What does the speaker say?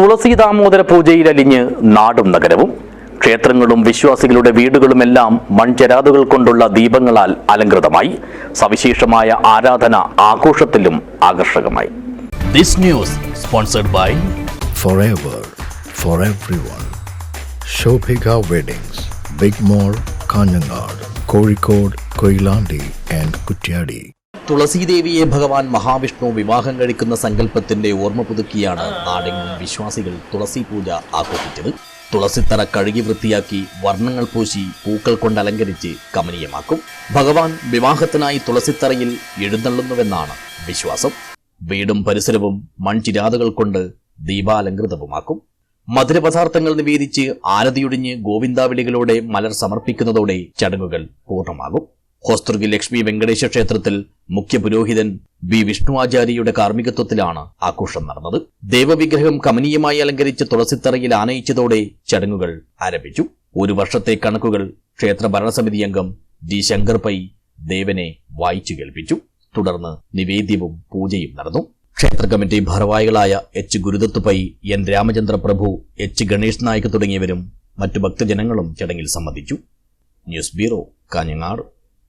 തുളസി ദാമോദര പൂജയിലലിഞ്ഞ് നാടും നഗരവും ക്ഷേത്രങ്ങളും വിശ്വാസികളുടെ വീടുകളുമെല്ലാം മൺചരാതുകൾ കൊണ്ടുള്ള ദീപങ്ങളാൽ അലങ്കൃതമായി സവിശേഷമായ ആരാധന ആഘോഷത്തിലും ആകർഷകമായി this news sponsored by forever for everyone. Shobhika Weddings, Big mall Kanhangad Kozhikode Koilandi and Kutyadi. തുളസീദേവിയെ ഭഗവാൻ മഹാവിഷ്ണു വിവാഹം കഴിക്കുന്ന സങ്കല്പത്തിന്റെ ഓർമ്മ പുതുക്കിയാണ് നാടെങ്ങും വിശ്വാസികൾ തുളസി പൂജ ആഘോഷിച്ചത്. തുളസിത്തറ കഴുകി വൃത്തിയാക്കി വർണങ്ങൾ പൂശി പൂക്കൾ കൊണ്ട് അലങ്കരിച്ച് കമനീയമാക്കും. ഭഗവാൻ വിവാഹത്തിനായി തുളസിത്തറയിൽ എഴുന്നള്ളുന്നുവെന്നാണ് വിശ്വാസം. വീടും പരിസരവും മൺചിരാതുകൾ കൊണ്ട് ദീപാലങ്കൃതവുമാക്കും മധുരപദാർത്ഥങ്ങൾ നിവേദിച്ച് ആരതിയൊടിഞ്ഞ് ഗോവിന്ദാവിളികളോടെ മലർ സമർപ്പിക്കുന്നതോടെ ചടങ്ങുകൾ പൂർണമാകും. ഹോസ്തൃകി ലക്ഷ്മി വെങ്കടേശ ക്ഷേത്രത്തിൽ മുഖ്യ പുരോഹിതൻ ബി വിഷ്ണുവാചാര്യയുടെ കാർമ്മികത്വത്തിലാണ് ആഘോഷം നടന്നത്. ദേവവിഗ്രഹം കമനീയമായി അലങ്കരിച്ച് തുളസിത്തറയിൽ ആനയിച്ചതോടെ ചടങ്ങുകൾ ആരംഭിച്ചു. ഒരു വർഷത്തെ കണക്കുകൾ ക്ഷേത്ര ഭരണസമിതി അംഗം ജി ശങ്കർ പൈ ദേവനെ വായിച്ചു കേൾപ്പിച്ചു. തുടർന്ന് നിവേദ്യവും പൂജയും നടന്നു. ക്ഷേത്ര കമ്മിറ്റി ഭാരവാഹികളായ H. Gurudath Pai N. Ramachandra Prabhu H. Ganesh Nayak തുടങ്ങിയവരും മറ്റു ഭക്തജനങ്ങളും ചടങ്ങിൽ സംബന്ധിച്ചു. News bureau Kanhangad.